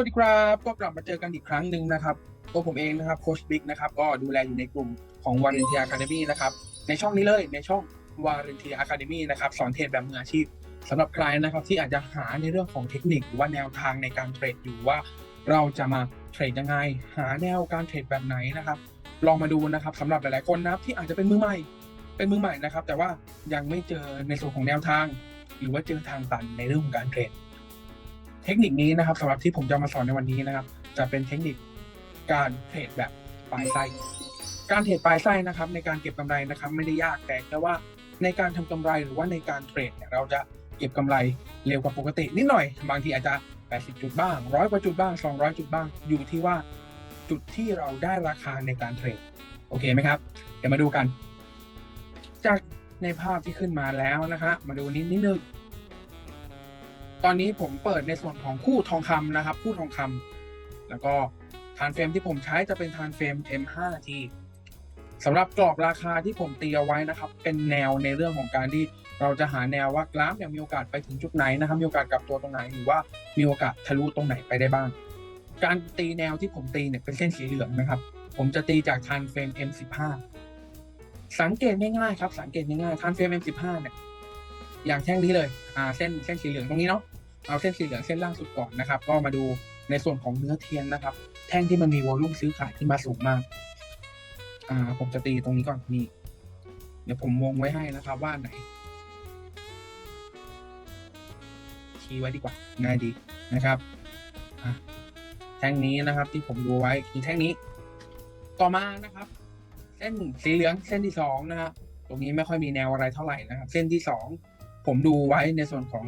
วัสดีครับ ก็กลับมาเจอกันอีกครั้งหนึ่งนะครับ ตัวผมเองนะครับโคชบิ๊กนะครับก็ดูแลอยู่ในกลุ่มของวาเลนเทียอะคาเดมี่นะครับในช่องนี้เลยในช่องวาเลนเทียอะคาเดมี่นะครับสอนเทรดแบบมืออาชีพสำหรับใครนะครับที่อาจจะหาในเรื่องของเทคนิคหรือว่าแนวทางในการเทรดอยู่ว่า เราจะมาเทรดยังไง หาแนวการเทรดแบบไหนนะครับลองมาดูนะครับสำหรับหลายๆคนนะครับที่อาจจะเป็นมือใหม่เป็นมือใหม่นะครับ แต่ว่ายังไม่เจอในส่วนของแนวทาง หรือว่าเจอทางตันในเรื่องของการเทรด เทคนิคนี้นะครับสำหรับที่ผมจะมาสอนในวันนี้นะครับ จะเป็นเทคนิคการเทรดแบบปลายไส้การเทรดปลายไส้นะครับ ในการเก็บกำไรนะครับ ไม่ได้ยากแต่แค่ว่าในการทำกำไรหรือว่าในการเทรดเนี่ยเราจะเก็บกำไรเร็วกว่าปกตินิดหน่อย บางทีอาจจะ 80 จุดบ้างร้อยกว่าจุดบ้าง 200 จุดบ้าง อยู่ที่ว่าจุดที่เราได้ราคาในการเทรดโอเคไหมครับ เดี๋ยวมาดูกัน จากในภาพที่ขึ้นมาแล้วนะครับมาดูนิดนิดนึง ตอนนี้ผมเปิดในส่วนของคู่ทองคำนะครับ คู่ทองคำแล้วก็ทานเฟรมที่ผมใช้จะเป็นทานเฟรม M5T สำหรับกรอบราคาที่ผมตีเอาไว้นะครับ เป็นแนวในเรื่องของการที่เราจะหาแนวว่ากราฟเนี่ยมีโอกาสไปถึงจุดไหนนะครับ มีโอกาสกลับตัวตรงไหนหรือว่ามีโอกาสทะลุตรงไหนไปได้บ้าง การตีแนวที่ผมตีเนี่ยเป็นเส้นสีเหลืองนะครับ ผมจะตีจากทานเฟรม M15 สังเกตง่ายๆครับ สังเกตง่ายๆทานเฟรม M15 เนี่ย อย่างแท่งนี้เลยอ่าเส้นเส้นสีเหลืองตรงนี้เนาะเอาเส้นสีเหลืองเส้นล่างสุดก่อนนะครับ ก็มาดูในส่วนของเนื้อเทียนนะครับ แท่งที่มันมีวอลลุ่มซื้อขายขึ้นมาสูงมากอ่าผมจะตีตรงนี้ก่อนนี่เดี๋ยวผมวงไว้ให้นะครับว่าไหนชี้ไว้ดีกว่าง่ายดีนะครับแท่งนี้นะครับที่ผมดูไว้คือแท่งนี้ ต่อมานะครับ เส้นสีเหลืองเส้นที่สองนะครับตรงนี้ไม่ค่อยมีแนวอะไรเท่าไหร่นะครับ เส้นที่สอง ผมดูไว้ในส่วนของ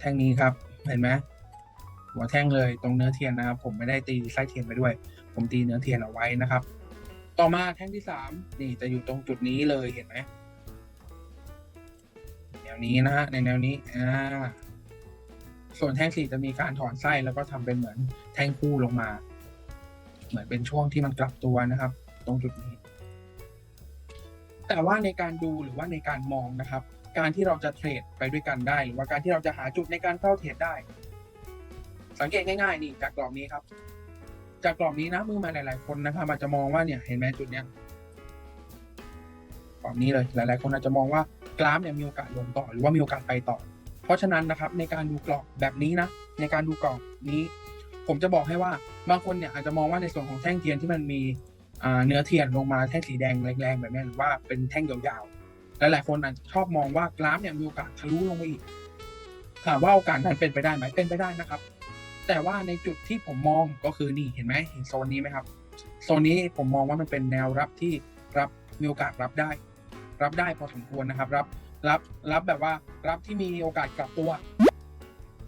แท่งนี้ครับ เห็นไหมหัวแท่งเลยตรงเนื้อเทียนนะครับ ผมไม่ได้ตีไส้เทียนไปด้วย ผมตีเนื้อเทียนเอาไว้นะครับ ต่อมาแท่งที่สามนี่จะอยู่ตรงจุดนี้เลยเห็นไหมแนวนี้นะฮะในแนวนี้อ่าส่วนแท่งสี่จะมีการถอนไส้แล้วก็ทำเป็นเหมือนแท่งคู่ลงมา เหมือนเป็นช่วงที่มันกลับตัวนะครับ ตรงจุดนี้ แต่ว่าในการดูหรือว่าในการมองนะครับ การที่เราจะเทรดไปด้วยกันได้ หรือว่าการที่เราจะหาจุดในการเข้าเทรดได้ สังเกตง่ายๆนี่จากกรอบนี้ครับ จากกรอบนี้นะมือมาหลาย ๆ คนนะครับอาจจะมองว่าเนี่ยเห็นไหมจุดเนี้ยกรอบนี้เลยหลาย ๆ คนอาจจะมองว่ากราฟเนี่ยมีโอกาสลงต่อหรือว่ามีโอกาสไปต่อ เพราะฉะนั้นนะครับในการดูกรอบแบบนี้นะในการดูกรอบนี้ ผมจะบอกให้ว่าบางคนเนี่ยอาจจะมองว่าในส่วนของแท่งเทียนที่มันมีเนื้อเทียนลงมาแท่งสีแดงแรงๆแบบนี้หรือว่าเป็นแท่งยาวๆ หลายๆคนอาจจะชอบมองว่ากราฟเนี่ยมีโอกาสทะลุลงไปอีกถามว่าโอกาสนั้นเป็นไปได้ไหมเป็นไปได้นะครับ แต่ว่าในจุดที่ผมมองก็คือนี่เห็นไหมเห็นโซนนี้ไหมครับโซนนี้ผมมองว่ามันเป็นแนวรับที่รับมีโอกาสรับได้ รับได้พอสมควรนะครับ รับรับรับแบบว่ารับที่มีโอกาสกลับตัว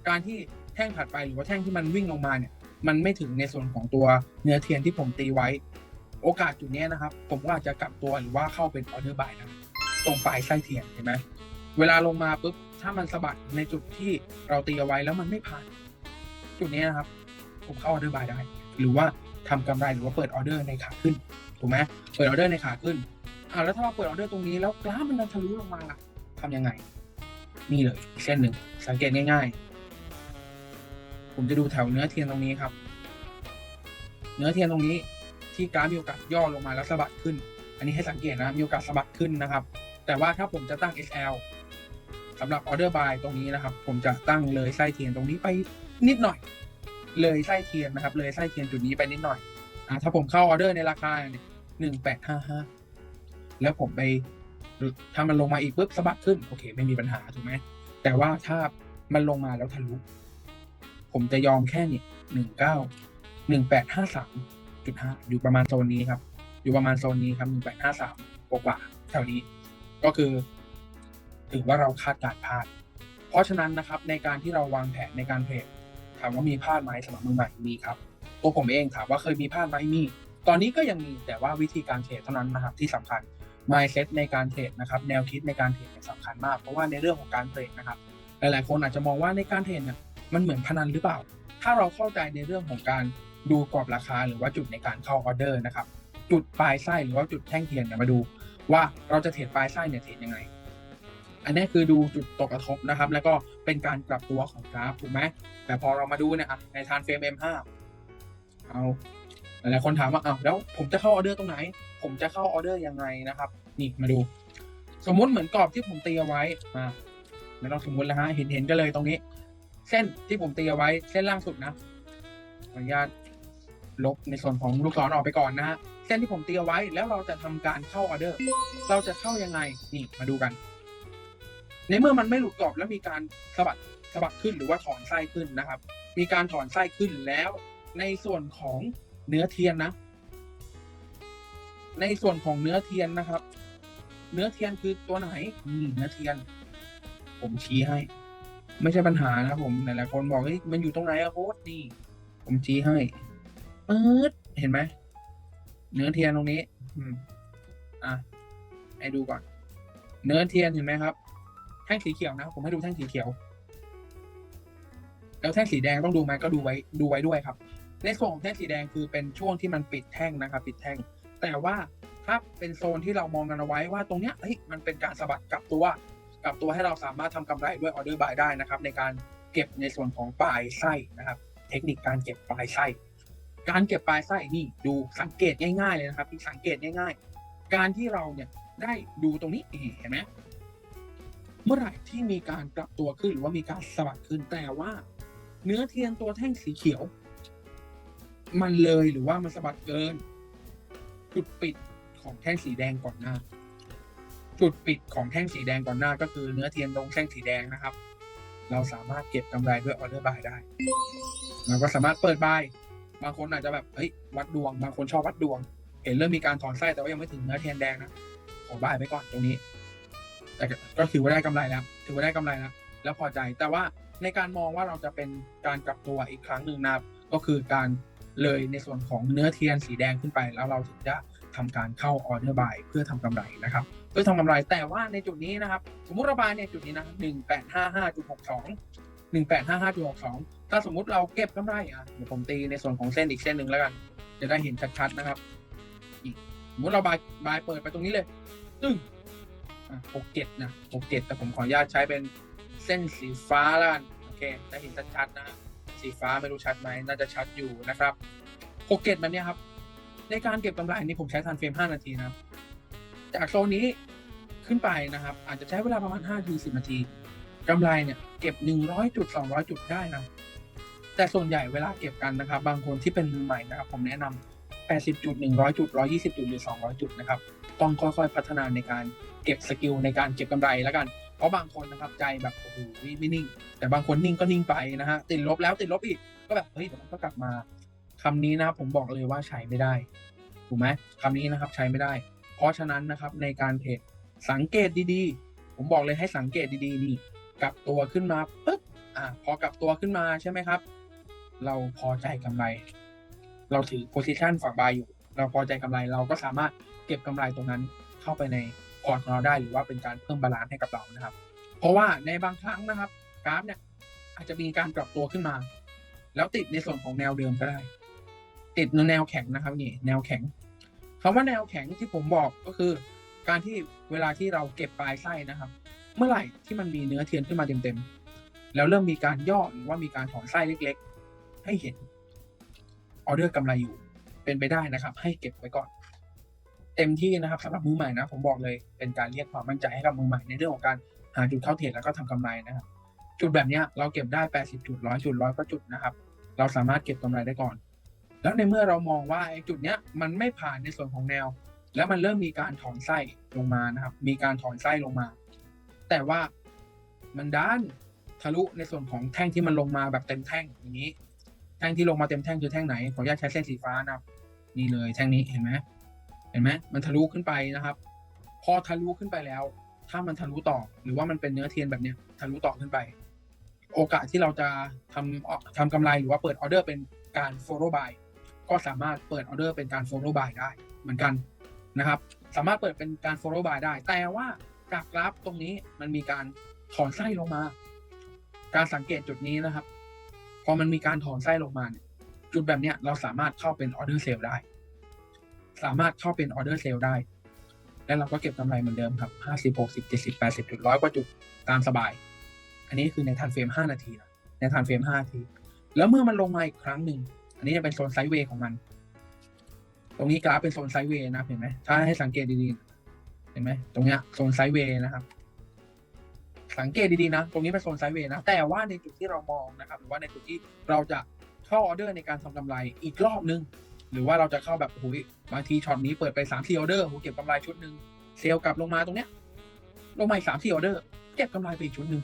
การที่แท่งถัดไปหรือว่าแท่งที่มันวิ่งลงมาเนี่ย มันไม่ถึงในส่วนของตัวเนื้อเทียนที่ผมตีไว้ โอกาสจุดนี้นะครับ ผมว่าจะกลับตัวหรือว่าเข้าเป็นออเดอร์บายนะ ตรงปลายไส้เทียนเห็นไหมเวลาลงมาปุ๊บถ้ามันสะบัดในจุดที่เราตีเอาไว้แล้วมันไม่ผ่าน จุดนี้นะครับ ผมเข้าออเดอร์บายได้ หรือว่าทำกำไรหรือว่าเปิดออเดอร์ในขาขึ้นถูกไหมเปิดออเดอร์ในขาขึ้นอ่าแล้วถ้าเราเปิดออเดอร์ตรงนี้แล้วกราฟมันดันทะลุลงมาล่ะทำยังไง นี่เลยเส้นหนึ่งสังเกตง่าย ๆ ผมจะดูแถวเนื้อเทียนตรงนี้ครับ เนื้อเทียนตรงนี้ที่กราฟมีโอกาสย่อลงมาแล้วสะบัดขึ้น อันนี้ให้สังเกตนะมีโอกาสสะบัดขึ้นนะครับ แต่ว่าถ้าผมจะตั้ง SL สำหรับออเดอร์บายตรงนี้นะครับ ผมจะตั้งเลยไส้เทียนตรงนี้ไปนิดหน่อย เลยไส้เทียนนะครับ เลยไส้เทียนจุดนี้ไปนิดหน่อยอ่าถ้าผมเข้าออเดอร์ในราคาหนึ่งแปดห้าห้าแล้วผมไปถ้ามันลงมาอีกปุ๊บสะบัดขึ้นโอเค ไม่มีปัญหาถูกไหมแต่ว่าถ้ามันลงมาแล้วทะลุผมจะยอมแค่นี้หนึ่งเก้าหนึ่งแปดห้าสามจุดห้าอยู่ประมาณโซนนี้ครับ อยู่ประมาณโซนนี้ครับหนึ่งแปดห้าสามกว่าแถวนี้ ก็คือถือว่าเราคาดการพลาด เพราะฉะนั้นนะครับในการที่เราวางแผนในการเทรดถามว่ามีพลาดไหมสำหรับมือใหม่มีครับตัวผมเองถามว่าเคยมีพลาดไหมมี ตอนนี้ก็ยังมีแต่ว่าวิธีการเทรดเท่านั้นนะครับที่สำคัญ mindset ในการเทรดนะครับ แนวคิดในการเทรดเนี่ยสำคัญมาก เพราะว่าในเรื่องของการเทรดนะครับ หลายๆ คนอาจจะมองว่าในการเทรดเนี่ยมันเหมือนพนันหรือเปล่า ถ้าเราเข้าใจในเรื่องของการดูกรอบราคาหรือว่าจุดในการเข้าออเดอร์นะครับ จุดปลายไส้หรือว่าจุดแท่งเทียนเนี่ยมาดู ว่าเราจะเทรดปลายไส้เนี่ยเทรดยังไง อันนี้คือดูจุดตกกระทบนะครับ แล้วก็เป็นการกลับตัวของกราฟถูกไหมแต่พอเรามาดูเนี่ยในทานเฟรม M5 เอาหลายคนถามว่าอ้าวแล้วผมจะเข้าออเดอร์ตรงไหน ผมจะเข้าออเดอร์ยังไงนะครับ นี่มาดู สมมุติเหมือนกรอบที่ผมตีเอาไว้มาไม่ต้องสมมุติแล้วฮะเห็นเห็นกันเลยตรงนี้ เส้นที่ผมตีเอาไว้เส้นล่างสุดนะขออนุญาตลบในส่วนของลูกศรออกไปก่อนนะฮะ ส้นที่ผมเตีเอาไว้แล้วเราจะทำการเข้าออเดอร์ เราจะเข้ายังไงนี่มาดูกัน ในเมื่อมันไม่หลุดกรอบแล้วมีการสะบัดสะบัดขึ้นหรือว่าถอนไส้ขึ้นนะครับ มีการถอนไส้ขึ้นแล้ว ในส่วนของเนื้อเทียนนะ ในส่วนของเนื้อเทียนนะครับ เนื้อเทียนคือตัวไหนนี่เนื้อเทียน ผมชี้ให้ ไม่ใช่ปัญหานะผมหลายๆคนบอกเฮ้ยมันอยู่ตรงไหนอะโค้ดนี่ ผมชี้ให้ปื๊ดเห็นไหม เนื้อเทียนตรงนี้ อืม อะ ให้ดูก่อน เนื้อเทียนเห็นไหมครับ แท่งสีเขียวนะ ผมให้ดูแท่งสีเขียว แล้วแท่งสีแดงต้องดูไหมก็ดูไว้ ดูไว้ด้วยครับ ในส่วนของแท่งสีแดงคือเป็นช่วงที่มันปิดแท่งนะครับ ปิดแท่ง แต่ว่าถ้าเป็นโซนที่เรามองกันเอาไว้ว่าตรงเนี้ยเฮ้ย มันเป็นการสะบัดกลับตัว กลับตัวให้เราสามารถทำกำไรด้วยออเดอร์บายได้นะครับ ในการเก็บในส่วนของปลายไส้นะครับ เทคนิคการเก็บปลายไส้ การเก็บปลายไส้นี่ดูสังเกตง่ายๆเลยนะครับที่สังเกตง่าย ๆ การที่เราเนี่ยได้ดูตรงนี้เห็นไหมเมื่อไหร่ที่มีการกลับตัวขึ้นหรือว่ามีการสะบัดขึ้นแต่ว่า เนื้อเทียนตัวแท่งสีเขียว มันเลยหรือว่ามันสะบัดเกิน จุดปิดของแท่งสีแดงก่อนหน้า จุดปิดของแท่งสีแดงก่อนหน้า ก็คือเนื้อเทียนตรงแท่งสีแดงนะครับ เราสามารถเก็บกำไรด้วยออเดอร์บายได้ เราก็สามารถเปิดบาย บางคนอาจจะแบบเฮ้ยวัดดวง บางคนชอบวัดดวง เห็นเริ่มมีการถอนไส้แต่ว่ายังไม่ถึงเนื้อเทียนแดงนะขอบายไปก่อนตรงนี้ แต่ก็ถือว่าได้กำไรแล้ว ถือว่าได้กำไรแล้วแล้วพอใจ แต่ว่าในการมองว่าเราจะเป็นการกลับตัวอีกครั้งหนึ่งนะครับก็คือการเลยในส่วนของเนื้อเทียนสีแดงขึ้นไป แล้วเราถึงจะทำการเข้าออเดอร์บายเพื่อทำกำไรนะครับเพื่อทำกำไรแต่ว่าในจุดนี้นะครับ สมมุติระบายเนี่ยจุดนี้นะหนึ่งแปดห้าห้าจุดหกสองหนึ่งแปดห้าห้าจุดหกสอง ถ้าสมมุติเราเก็บกำไรอะเดี๋ยวผมตีในส่วนของเส้นอีกเส้นหนึ่งแล้วกัน จะได้เห็นชัดๆนะครับ อีกสมมติเราบายบายเปิดไปตรงนี้เลยตึ้งหกเจ็ดนะหกเจ็ดแต่ผมขออนุญาตใช้เป็นเส้นสีฟ้าแล้วกันโอเคได้เห็นชัดๆนะสีฟ้าไม่รู้ชัดไหมน่าจะชัดอยู่นะครับหกเจ็ดแบบนี้ครับ ในการเก็บกำไรนี้ผมใช้ทันเฟรม5นาทีนะครับ จากโซนนี้ขึ้นไปนะครับ อาจจะใช้เวลาประมาณ5นาที10นาทีกำไรเนี่ยเก็บ100จุด200จุดได้นะ แต่ส่วนใหญ่เวลาเก็บกันนะครับ บางคนที่เป็นมือใหม่นะครับ ผมแนะนำ80จุด100 จุด 120 จุดหรือ 200 จุดนะครับ ต้องค่อยๆ พัฒนาในการเก็บสกิลในการเก็บกำไรแล้วกัน เพราะบางคนนะครับใจแบบโอ้โหไม่นิ่ง แต่บางคนนิ่งก็นิ่งไปนะฮะติดลบแล้วติดลบอีกก็แบบเฮ้ยเดี๋ยวมันก็กลับมาคำนี้นะครับผมบอกเลยว่าใช้ไม่ได้ถูกไหมคำนี้นะครับใช้ไม่ได้ เพราะฉะนั้นนะครับในการเทรดสังเกตดีๆ ผมบอกเลยให้สังเกตดีๆนี่กลับตัวขึ้นมาปุ๊บอ่าพอกลับตัวขึ้นมาใช่ไหมครับ เราพอใจกำไร เราถือ position ฝั่งบายอยู่ เราพอใจกำไรเราก็สามารถเก็บกำไรตรงนั้นเข้าไปในพอร์ตของเราได้หรือว่าเป็นการเพิ่มบาลานซ์ให้กับเรานะครับ เพราะว่าในบางครั้งนะครับกราฟเนี่ยอาจจะมีการกลับตัวขึ้นมา แล้วติดในส่วนของแนวเดิมก็ได้ ติดในแนวแข็งนะครับนี่แนวแข็งคำว่าแนวแข็งที่ผมบอกก็คือ การที่เวลาที่เราเก็บปลายไส้นะครับ เมื่อไหร่ที่มันมีเนื้อเทียนขึ้นมาเต็มๆแล้วเริ่มมีการย่อหรือว่ามีการถอนไส้เล็กๆ ให้เห็นออเดอร์กำไรอยู่ เป็นไปได้นะครับ ให้เก็บไว้ก่อน เต็มที่นะครับสำหรับมือใหม่นะ ผมบอกเลยเป็นการเรียกความมั่นใจให้กับมือใหม่ในเรื่องของการหาจุดเข้าเทรดแล้วก็ทำกำไรนะครับ จุดแบบนี้เราเก็บได้ 80 จุดร้อยจุดร้อยก็จุดนะครับ เราสามารถเก็บกำไรได้ก่อน แล้วในเมื่อเรามองว่าไอ้จุดเนี้ยมันไม่ผ่านในส่วนของแนว แล้วมันเริ่มมีการถอนไส้ลงมานะครับ มีการถอนไส้ลงมา แต่ว่ามันด้านทะลุในส่วนของแท่งที่มันลงมาแบบเต็มแท่งอย่างนี้ แท่งที่ลงมาเต็มแท่งคือแท่งไหน ขออนุญาตใช้เส้นสีฟ้านะครับ นี่เลยแท่งนี้เห็นไหมเห็นไหมมันทะลุขึ้นไปนะครับ พอทะลุขึ้นไปแล้ว ถ้ามันทะลุต่อ หรือว่ามันเป็นเนื้อเทียนแบบเนี้ยทะลุต่อขึ้นไป โอกาสที่เราจะทำทำกำไรหรือว่าเปิดออเดอร์เป็นการ follow buy ก็สามารถเปิดออเดอร์เป็นการ follow buy ได้เหมือนกันนะครับ สามารถเปิดเป็นการ follow buy ได้ แต่ว่าจากกราฟตรงนี้มันมีการถอนไส้ลงมา การสังเกตจุดนี้นะครับ พอมันมีการถอนไส้ลงมาเนี่ยจุดแบบเนี้ยเราสามารถเข้าเป็นออเดอร์เซลได้ สามารถเข้าเป็นออเดอร์เซลได้ แล้วเราก็เก็บกำไรเหมือนเดิมครับห้าสิบหกสิบเจ็ดสิบแปดสิบจุดร้อยกว่าจุดตามสบาย อันนี้คือในทันเฟรมห้านาทีนะในทันเฟรมห้านาที แล้วเมื่อมันลงมาอีกครั้งหนึ่ง อันนี้จะเป็นโซนไซด์เวย์ของมัน ตรงนี้กราฟเป็นโซนไซด์เวย์นะเห็นไหมถ้าให้สังเกตดีๆ เห็นไหมตรงเนี้ยโซนไซด์เวย์นะครับ สังเกตดีๆนะ ตรงนี้เป็นโซนไซด์เวย์นะ แต่ว่าในจุดที่เรามองนะครับ หรือว่าในจุดที่เราจะเข้าออเดอร์ในการทำกำไรอีกรอบนึง หรือว่าเราจะเข้าแบบโอ้ยบางทีช็อตนี้เปิดไปสามสี่ออเดอร์โหเก็บกำไรชุดหนึ่งเซลล์กลับลงมาตรงเนี้ยลงมาอีกสามสี่ออเดอร์ เก็บกำไรไปอีกชุดหนึ่ง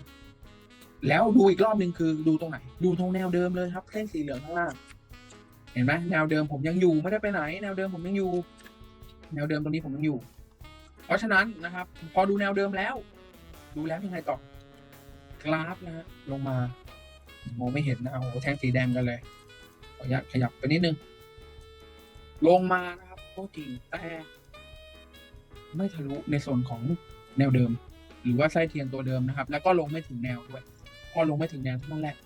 แล้วดูอีกรอบหนึ่งคือดูตรงไหน ดูตรงแนวเดิมเลยครับ เส้นสีเหลืองข้างล่างเห็นไหมแนวเดิมผมยังอยู่ไม่ได้ไปไหน แนวเดิมผมยังอยู่ แนวเดิมตรงนี้ผมยังอยู่ เพราะฉะนั้นนะครับ พอดูแนวเดิมแล้ว ดูแล้วยังไงต่อกราฟนะฮะลงมา มองไม่เห็นนะโอ้โหแท่งสีแดงกันเลยขออนุญาตขยับไปนิดนึง ลงมานะครับก็จริงแต่ ไม่ทะลุในส่วนของแนวเดิม หรือว่าไส้เทียนตัวเดิมนะครับ แล้วก็ลงไม่ถึงแนวด้วย พอลงไม่ถึงแนวเท่านั้นแหละ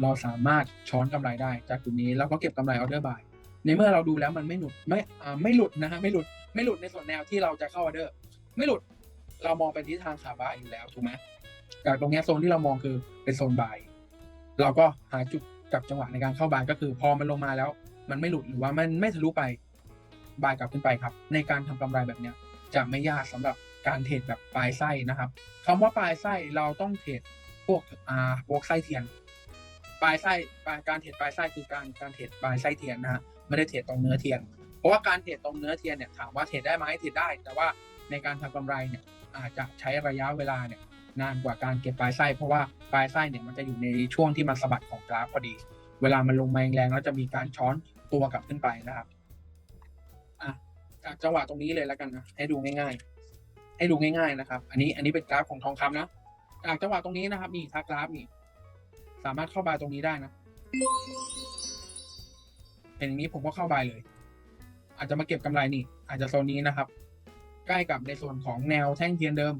เราสามารถช้อนกำไรได้จากจุดนี้แล้วก็เก็บกำไรออเดอร์บายในเมื่อเราดูแล้วมันไม่หลุดไม่ไม่หลุดนะฮะไม่หลุดไม่หลุดในส่วนแนวที่เราจะเข้าออเดอร์ ไม่หลุด เรามองไปทิศทางขาบายอยู่แล้วถูกไหมจากตรงนี้โซนที่เรามองคือเป็นโซนบายเราก็หาจุดกับจังหวะในการเข้าบายก็คือ พอมันลงมาแล้ว มันไม่หลุดหรือว่ามันไม่ทะลุไปบายกลับขึ้นไปครับ ในการทำกำไรแบบเนี้ยจะไม่ยากสำหรับการเทรดแบบปลายไส้นะครับคำว่าปลายไส้เราต้องเทรดพวกอ่าพวกไส้เทียน ปลายไส้ปลายการเทรดปลายไส้คือการการเทรดปลายไส้เทียนนะฮะไม่ได้เทรดตรงเนื้อเทียน เพราะว่าการเทรดตรงเนื้อเทียนเนี่ยถามว่าเทรดได้ไหมเทรดได้ แต่ว่าในการทำกำไรเนี่ย อาจจะใช้ระยะเวลาเนี่ยนานกว่าการเก็บปลายไส้เพราะว่าปลายไส้เนี่ยมันจะอยู่ในช่วงที่มันสะบัดของกราฟพอดี เวลามันลงมาแรงๆแล้วจะมีการช้อนตัวกลับขึ้นไปนะครับอะจากจังหวะตรงนี้เลยแล้วกันนะให้ดูง่าย ๆ ให้ดูง่าย ๆนะครับ อันนี้อันนี้เป็นกราฟของทองคำนะจากจังหวะตรงนี้นะครับนี่ถ้ากราฟนี่สามารถเข้าบายตรงนี้ได้นะเป็นอย่างนี้ผมก็เข้าบายเลย อาจจะมาเก็บกำไรนี่ อาจจะโซนนี้นะครับ ใกล้กับในส่วนของแนวแท่งเทียนเดิม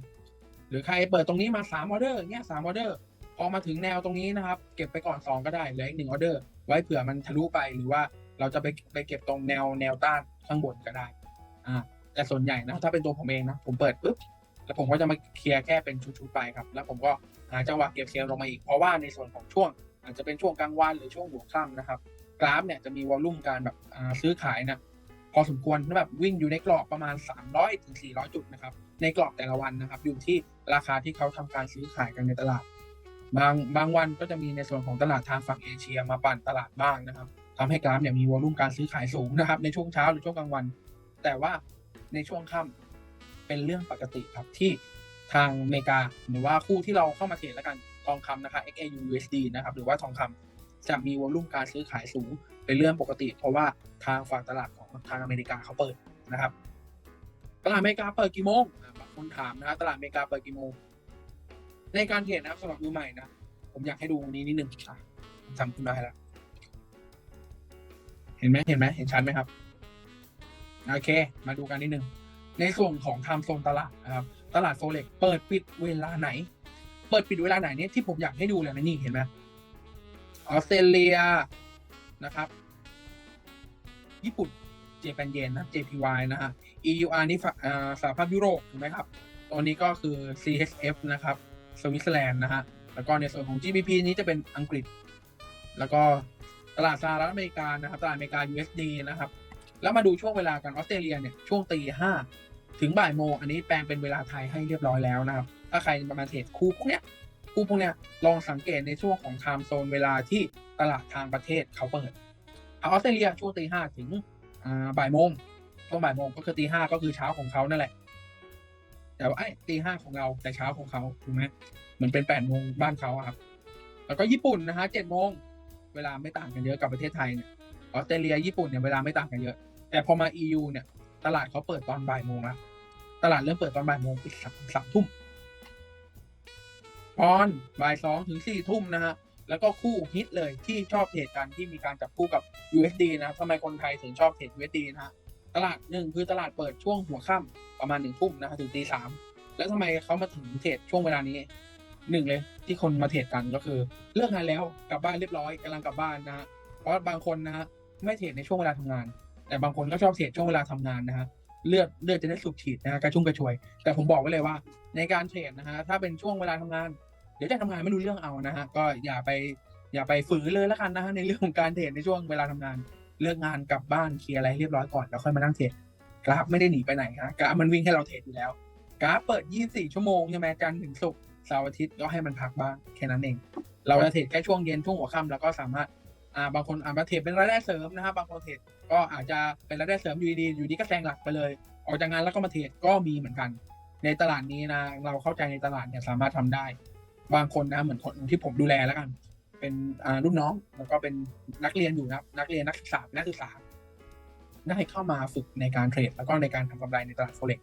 หรือใครเปิดตรงนี้มาสามออเดอร์เนี้ยสามออเดอร์พอมาถึงแนวตรงนี้นะครับ เก็บไปก่อนสองก็ได้เหลืออีกหนึ่งออเดอร์ ไว้เผื่อมันทะลุไปหรือว่าเราจะไปไปเก็บตรงแนวแนวต้านข้างบนก็ได้อ่าแต่ส่วนใหญ่นะถ้าเป็นตัวผมเองนะ ผมเปิดปุ๊บแล้วผมก็จะมาเคลียร์แค่เป็นชุดๆไปครับ แล้วผมก็หาจังหวะเก็บเซลล์ลงมาอีก เพราะว่าในส่วนของช่วง อาจจะเป็นช่วงกลางวันหรือช่วงหัวค่ำนะครับ กราฟเนี่ยจะมีวอลลุ่มการแบบซื้อขายนะ พอสมควรแบบวิ่งอยู่ในกรอบประมาณ 300ถึง400 จุดนะครับในกรอบแต่ละวันนะครับ อยู่ที่ราคาที่เขาทำการซื้อขายกันในตลาด บางบางวันก็จะมีในส่วนของตลาดทางฝั่งเอเชียมาปั่นตลาดบ้างนะครับทำให้กราฟเนี่ยมีวอลลุ่มการซื้อขายสูงนะครับ ในช่วงเช้าหรือช่วงกลางวัน แต่ว่าในช่วงค่ำเป็นเรื่องปกติครับที่ทางอเมริกาหรือว่าคู่ที่เราเข้ามาเทรดแล้วกันทองคำนะคะ XAU USD นะครับหรือว่าทองคำจะมีวอลลุ่มการซื้อขายสูง เป็นเรื่องปกติ เพราะว่าทางฝั่งตลาดของทางอเมริกาเขาเปิดนะครับ ตลาดอเมริกาเปิดกี่โมงบางคนถามนะครับตลาดอเมริกาเปิดกี่โมง ในการเทรดนะครับสำหรับมือใหม่นะผมอยากให้ดูนนี้นิดนึงอะทำขึ้นมาให้แล้วเห็นไหมเห็นไหมเห็นชัดไหมครับโอเค มาดูกันนิดนึง ในส่วนของไทม์โซนตลาดนะครับ ตลาดโฟเล็กเปิดปิดเวลาไหน เปิดปิดเวลาไหนเนี่ยที่ผมอยากให้ดูเลยนะนี่เห็นไหมออสเตรเลีย นะครับ ญี่ปุ่น เจแปนเยนนะ JPY นะฮะ EUR นี่ฝ่าสหภาพยุโรปถูกไหมครับ ตัวนี้ก็คือ CHF นะครับ สวิตเซอร์แลนด์นะฮะ แล้วก็ในส่วนของ GBP นี้จะเป็นอังกฤษ แล้วก็ตลาดสหรัฐอเมริกานะครับ ตลาดอเมริกา USD นะครับ แล้วมาดูช่วงเวลากันออสเตรเลียเนี่ยช่วงตีห้าถึงบ่ายโมงอันนี้แปลงเป็นเวลาไทยให้เรียบร้อยแล้วนะครับ ถ้าใครประมาณเทรดคู่พวกเนี้ย คู่พวกเนี้ยลองสังเกตในช่วงของไทม์โซนเวลาที่ตลาดทางประเทศเขาเปิดเอาออสเตรเลียช่วงตีห้าถึงบ่ายโมงช่วงบ่ายโมงก็คือตีห้าก็คือเช้าของเขานั่นแหละ แต่ว่าไอ้ตีห้าของเราแต่เช้าของเขาถูกไหมเหมือนเป็นแปดโมงบ้านเขาครับ แล้วก็ญี่ปุ่นนะฮะเจ็ดโมงเวลาไม่ต่างกันเยอะกับประเทศไทยเนี่ยออสเตรเลียญี่ปุ่นเนี่ยเวลาไม่ต่างกันเยอะ แต่พอมา EU เนี่ย ตลาดเขาเปิดตอนบ่ายโมงแล้วตลาดเริ่มเปิดตอนบ่ายโมงปิดสามทุ่ม ตอนบ่ายสองถึงสี่ทุ่มนะฮะแล้วก็คู่ฮิตเลยที่ชอบเทรดกันที่มีการจับคู่กับ USD นะครับทำไมคนไทยถึงชอบเทรด USD นะฮะตลาดหนึ่งคือตลาดเปิดช่วงหัวค่ำประมาณหนึ่งทุ่มนะฮะถึงตีสามแล้วทำไมเขามาถึงเทรดช่วงเวลานี้หนึ่งเลยที่คนมาเทรดกันก็คือ เลิกงานแล้วกลับบ้านเรียบร้อยกำลังกลับบ้านนะฮะเพราะบางคนนะฮะไม่เทรดในช่วงเวลาทำงาน แต่บางคนก็ชอบเทรดช่วงเวลาทำงานนะฮะ เลือดเลือดจะได้สูบฉีดนะฮะกระชุ่มกระชวย แต่ผมบอกไว้เลยว่า ในการเทรดนะฮะถ้าเป็นช่วงเวลาทำงาน เดี๋ยวจะทำงานไม่รู้เรื่องเอานะฮะก็อย่าไปอย่าไปฝืนเลยแล้วกันนะฮะในเรื่องของการเทรดในช่วงเวลาทำงานเลิกงานกลับบ้านเคลียร์อะไรเรียบร้อยก่อนแล้วค่อยมานั่งเทรดกราฟไม่ได้หนีไปไหนฮะกราฟมันวิ่งให้เราเทรดอยู่แล้วกราฟเปิด 24 ชั่วโมงใช่ไหมจันทร์ถึงศุกร์เสาร์อาทิตย์ก็ให้มันพักบ้างแค่นั้นเอง เราจะเทรดแค่ช่วงเย็นช่วงหัวค่ำแล้วก็สามารถ อ่าบางคนอามาเทรดเป็นรายได้เสริมนะครับบางคนเทรดก็อาจจะเป็นรายได้เสริมอยู่ดีๆอยู่ดีก็แซงหลักไปเลย ออกจากงานแล้วก็มาเทรดก็มีเหมือนกัน ในตลาดนี้นะเราเข้าใจในตลาดเนี่ยสามารถทำได้ บางคนนะเหมือนคนที่ผมดูแลแล้วกัน เป็นอ่ารุ่นน้องแล้วก็เป็นนักเรียนอยู่นะนักเรียนนักศึกษานักศึกษาได้เข้ามาฝึกในการเทรดแล้วก็ในการทำกำไรในตลาดโฟเร็ก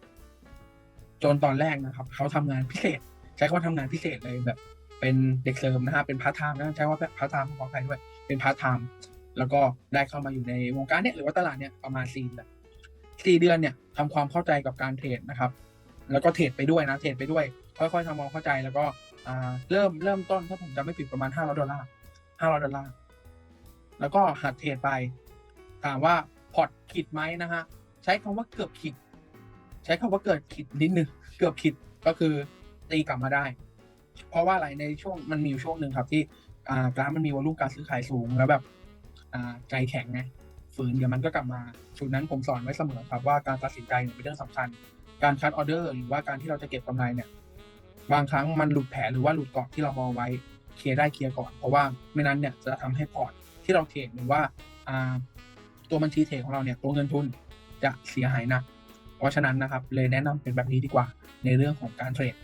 จนตอนแรกนะครับเขาทำงานพิเศษ ใช้คำว่าทำงานพิเศษเลยแบบ เป็นเด็กเสริมนะฮะเป็นพาร์ทไทม์นะใช้ว่าพาร์ทไทม์ขอใครด้วย เป็นพาร์ทไทม์แล้วก็ได้เข้ามาอยู่ในวงการเนี่ยหรือว่าตลาดเนี่ยประมาณสี่เดือนสี่เดือนเนี่ยทำความเข้าใจกับการเทรดนะครับ แล้วก็เทรดไปด้วยนะเทรดไปด้วย ค่อยๆทำความเข้าใจแล้วก็เริ่มเริ่มต้นถ้าผมจำไม่ผิดประมาณห้าร้อยดอลลาร์ห้าร้อยดอลลาร์แล้วก็หัดเทรดไป ถามว่าพอร์ตขิดไหมนะฮะใช้คำว่าเกือบขิด ใช้คำว่าเกิดขิดนิดนึงเกือบขิดก็คือตีกลับมาได้ เพราะว่าอะไรในช่วงมันมีอยู่ช่วงหนึ่งครับที่ กราฟมันมีวอลุ่มการซื้อขายสูงแล้วแบบใจแข็งไงฝืนเดี๋ยวมันก็กลับมาชุดนั้นผมสอนไว้เสมอครับว่าการตัดสินใจเนี่ยเป็นเรื่องสำคัญ การคัดออเดอร์หรือว่าการที่เราจะเก็บกำไรเนี่ยบางครั้งมันหลุดแผลหรือว่าหลุดกรอบที่เรามองไว้เคลียร์ได้เคลียร์ก่อนเพราะว่าไม่นั้นเนี่ยจะทำให้พอร์ตที่เราเทรดหรือว่าตัวบัญชีเทรดของเราเนี่ยตัวเงินทุนจะเสียหายหนัก เพราะฉะนั้นนะครับเลยแนะนำเป็นแบบนี้ดีกว่าในเรื่องของการเทรด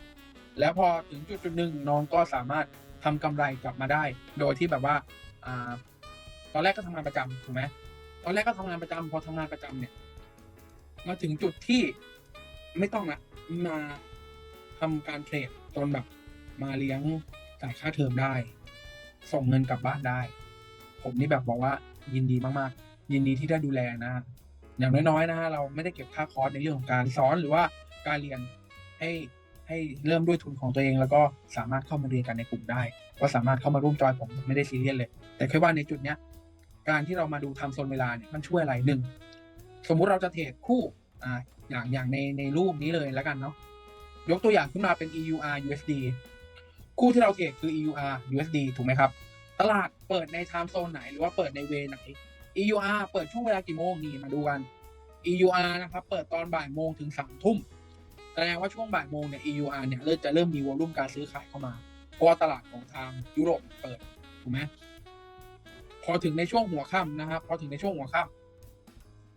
แล้วพอถึงจุดจุดหนึ่งน้องก็สามารถ ทำกำไรกลับมาได้ โดยที่แบบว่าอตอนแรกก็ทำงานประจำถูกไหมตอนแรกก็ทำงานประจำพอทำงานประจำเนี่ย มาถึงจุดที่ไม่ต้องละมาทำการเทรดจนแบบ มาเลี้ยงจ่ายค่าเทอมได้ ส่งเงินกลับบ้านได้ ผมนี่แบบบอกว่ายินดีมากๆ ยินดีที่ได้ดูแลนะ อย่างน้อยๆนะฮะเราไม่ได้เก็บค่าคอร์สในเรื่องของการสอนหรือว่าการเรียนให้ ให้เริ่มด้วยทุนของตัวเอง แล้วก็สามารถเข้ามาเรียนกันในกลุ่มได้ ก็สามารถเข้ามาร่วมจอยผมไม่ได้ซีเรียสเลย แต่แค่ว่าในจุดเนี้ยการที่เรามาดูทำโซนเวลาเนี่ยมันช่วยอะไรหนึ่งสมมุติเราจะเทรดคู่อ่าอย่างอย่างในในรูปนี้เลยแล้วกันเนาะยกตัวอย่างขึ้นมาเป็น EUR USD คู่ที่เราเทรดคือ EUR USD ถูกไหมครับ ตลาดเปิดในไทม์โซนไหนหรือว่าเปิดในเวไหน EUR เปิดช่วงเวลากี่โมงนี่มาดูกัน EUR นะครับ เปิดตอนบ่ายโมงถึงสามทุ่ม แสดงว่าช่วงบ่ายโมงเนี่ย EUR เนี่ยเริ่มจะเริ่มมีวอลุ่มการซื้อขายเข้ามา เพราะว่าตลาดของทางยุโรปเปิดถูกไหมพอถึงในช่วงหัวค่ำนะครับ พอถึงในช่วงหัวค่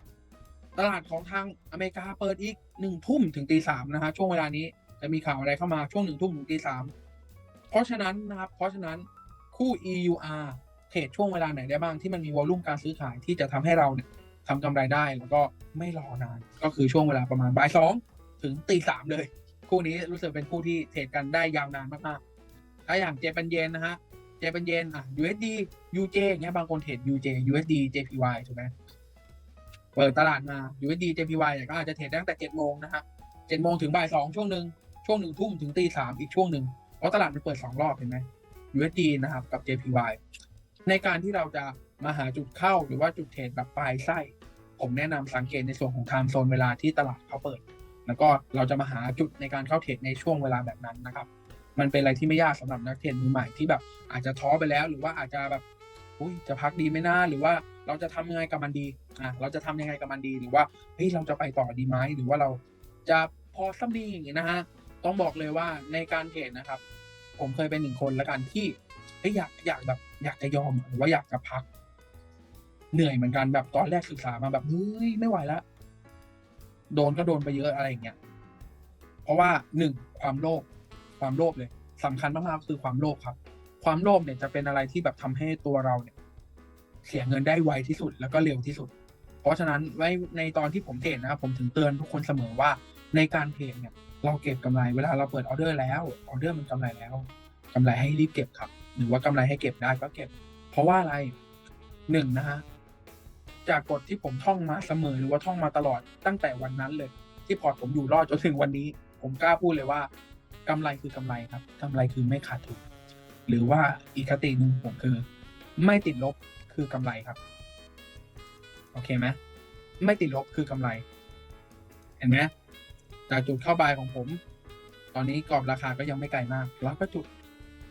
ำตลาดของทางอเมริกาเปิดอีกหนึ่งทุ่มถึงตีสามนะฮะช่วงเวลานี้จะมีข่าวอะไรเข้ามาช่วงหนึ่งทุ่มถึงตีสามเพราะฉะนั้นนะครับ เพราะฉะนั้นคู่ EUR เทรดช่วงเวลาไหนได้บ้างที่มันมีวอลุ่มการซื้อขายที่จะทำให้เราเนี่ยทำกำไรได้แล้วก็ไม่รอนาน ก็คือช่วงเวลาประมาณบ่ายสอง ถึงตีสามเลย คู่นี้รู้สึกเป็นคู่ที่เทรดกันได้ยาวนานมากๆถ้าอย่างเจแปนเยนนะฮะเจแปนเยนอะ USD UJ เงี้ยบางคนเทรด UJ USD JPY ถูกไหมเปิดตลาดมา USD JPY เนี่ยก็อาจจะเทรดตั้งแต่เจ็ดโมงนะฮะเจ็ดโมงถึงบ่ายสองช่วงหนึ่งช่วงหนึ่งทุ่มถึงตีสามอีกช่วงหนึ่งเพราะตลาดมันเปิดสองรอบเห็นไหม USD นะครับกับ JPY ในการที่เราจะมาหาจุดเข้าหรือว่าจุดเทรดแบบปลายไส้ ผมแนะนำสังเกตในส่วนของไทม์โซนเวลาที่ตลาดเขาเปิด แล้วก็เราจะมาหาจุดในการเข้าเทรดในช่วงเวลาแบบนั้นนะครับ มันเป็นอะไรที่ไม่ยากสำหรับนักเทรดมือใหม่ที่แบบอาจจะท้อไปแล้ว หรือว่าอาจจะแบบอุ้ยจะพักดีไหมนะหรือว่าเราจะทำยังไงกับมันดีอะเราจะทำยังไงกับมันดีหรือว่าเฮ้ยเราจะไปต่อดีไหมหรือว่าเราจะพอซัมดีอย่างนี้นะฮะต้องบอกเลยว่าในการเทรดนะครับ ผมเคยเป็นหนึ่งคนละกันที่เฮ้ยอยากอยากแบบ อยากจะยอมหรือว่าอยากจะพัก เหนื่อยเหมือนกันแบบตอนแรกศึกษามาแบบเฮ้ยไม่ไหวแล้ว โดนก็โดนไปเยอะอะไรอย่างเงี้ย เพราะว่าหนึ่งความโลภความโลภเลยสำคัญมากๆคือความโลภครับ ความโลภเนี่ยจะเป็นอะไรที่แบบทำให้ตัวเราเนี่ย เสียเงินได้ไวที่สุดแล้วก็เร็วที่สุด เพราะฉะนั้นไว้ในตอนที่ผมเทรดนะครับผมถึงเตือนทุกคนเสมอว่าในการเทรดเนี่ย เราเก็บกำไรเวลาเราเปิดออเดอร์แล้วออเดอร์มันกำไรแล้วกำไรให้รีบเก็บครับ หรือว่ากำไรให้เก็บได้ก็เก็บ เพราะว่าอะไรหนึ่งนะฮะ จากกฎที่ผมท่องมาเสมอหรือว่าท่องมาตลอดตั้งแต่วันนั้นเลย ที่พอร์ตผมอยู่รอดจนถึงวันนี้ ผมกล้าพูดเลยว่ากำไรคือกำไรครับกำไรคือไม่ขาดทุนหรือว่าอีกคติหนึ่งผมคือ ไม่ติดลบคือกำไรครับโอเคไหมไม่ติดลบคือกำไร เห็นไหมจากจุดเข้าบายของผม ตอนนี้กรอบราคาก็ยังไม่ไกลมากแล้วก็จุด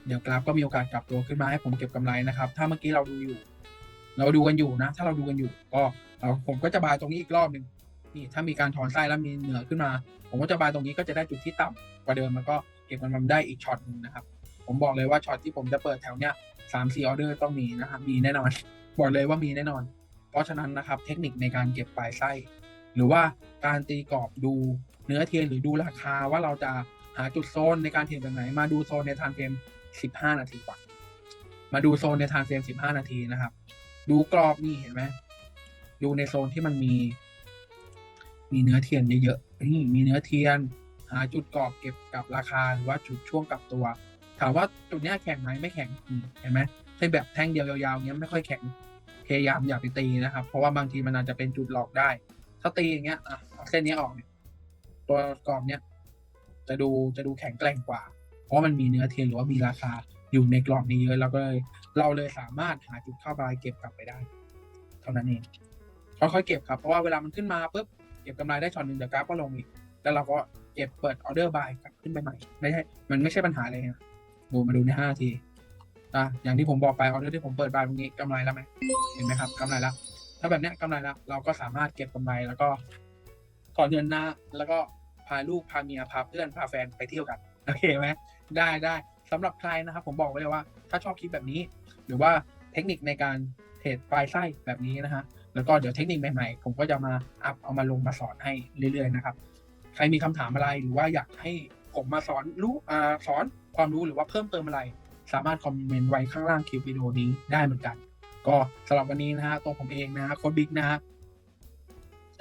เดี๋ยวกราฟก็มีโอกาสกลับตัวขึ้นมาให้ผมเก็บกำไรนะครับ ถ้าเมื่อกี้เราดูอยู่ เราดูกันอยู่นะ ถ้าเราดูกันอยู่ก็เราผมก็จะบายตรงนี้อีกรอบหนึ่งนี่ถ้ามีการถอนไส้แล้วมีเหนือขึ้นมา ผมก็จะบายตรงนี้ก็จะได้จุดที่ต่ำกว่าเดิมมันก็เก็บมันมาได้อีกช็อตหนึ่งนะครับ ผมบอกเลยว่าช็อตที่ผมจะเปิดแถวเนี้ยสามสี่ออเดอร์ต้องมีนะครับมีแน่นอน บอกเลยว่ามีแน่นอน เพราะฉะนั้นนะครับ เทคนิคในการเก็บปลายไส้ หรือว่าการตีกรอบดูเนื้อเทียนหรือดูราคาว่าเราจะหาจุดโซนในการเทรดแบบไหน มาดูโซนในทางเฟรม15 นาทีก่อนมาดูโซนในทางเฟรม15 นาทีนะครับ ดูกรอบนี่เห็นไหมดูในโซนที่มันมี มีเนื้อเทียนเยอะๆนี่มีเนื้อเทียน หาจุดกรอบเก็บกับราคาหรือว่าจุดช่วงกับตัว ถามว่าจุดนี้แข็งไหมไม่แข็งเห็นไหมใช่แบบแท่งเดียวยาวๆเงี้ยไม่ค่อยแข็งพยายามอย่าไปตีนะครับ เพราะว่าบางทีมันอาจจะเป็นจุดหลอกได้ ถ้าตีอย่างเงี้ยอะเอาเส้นนี้ออกเนี่ยตัวกรอบเนี้ยจะดูจะดูแข็งแกร่งกว่า เพราะมันมีเนื้อเทียนหรือว่ามีราคาอยู่ในกรอบนี้เยอะเราก็เลย เราเลยสามารถหาจุดเข้าบายเก็บกลับไปได้ เท่านั้นเองค่อยๆเก็บครับเพราะว่าเวลามันขึ้นมาปุ๊บเก็บกำไรได้ช็อตหนึ่งเดี๋ยวกราฟก็ลงอีกแล้วเราก็เก็บเปิดออเดอร์บายกลับขึ้นไปใหม่ไม่ใช่มันไม่ใช่ปัญหาเลยนะดูมาดูในห้าทีอะอย่างที่ผมบอกไปออเดอร์ที่ผมเปิดบายตรงนี้กำไรแล้วไหมเห็นไหมครับกำไรแล้วถ้าแบบนี้ยกำไรแล้วเราก็สามารถเก็บกำไรแล้วก็ถอนเงินหน้า แล้วก็พาลูกพาเมียพาเพื่อนพาแฟนไปเที่ยวกันโอเคไหมได้ได้ สำหรับใครนะครับ ผมบอกไว้เลยว่า ถ้าชอบคลิปแบบนี้ หรือว่าเทคนิคในการเทรดปลายไส้แบบนี้นะฮะแล้วก็เดี๋ยวเทคนิคใหม่ๆ ผมก็จะมาอัพเอามาลงมาสอนให้เรื่อยๆนะครับ ใครมีคำถามอะไรหรือว่าอยากให้ผมมาสอนรู้อ่าสอนความรู้หรือว่าเพิ่มเติมอะไร สามารถคอมเมนต์ไว้ข้างล่างคลิปวิดีโอนี้ได้เหมือนกัน ก็สำหรับวันนี้นะฮะตัวผมเองนะฮะโค้ดบิ๊กนะฮะ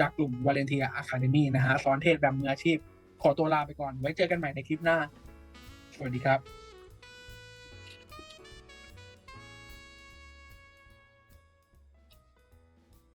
จากกลุ่ม v a l e n t i a Academy นะฮะสอนเทศแบบมืออาชีพ ขอตัวลาไปก่อนไว้เจอกันใหม่ในคลิปหน้า สวัสดีครับ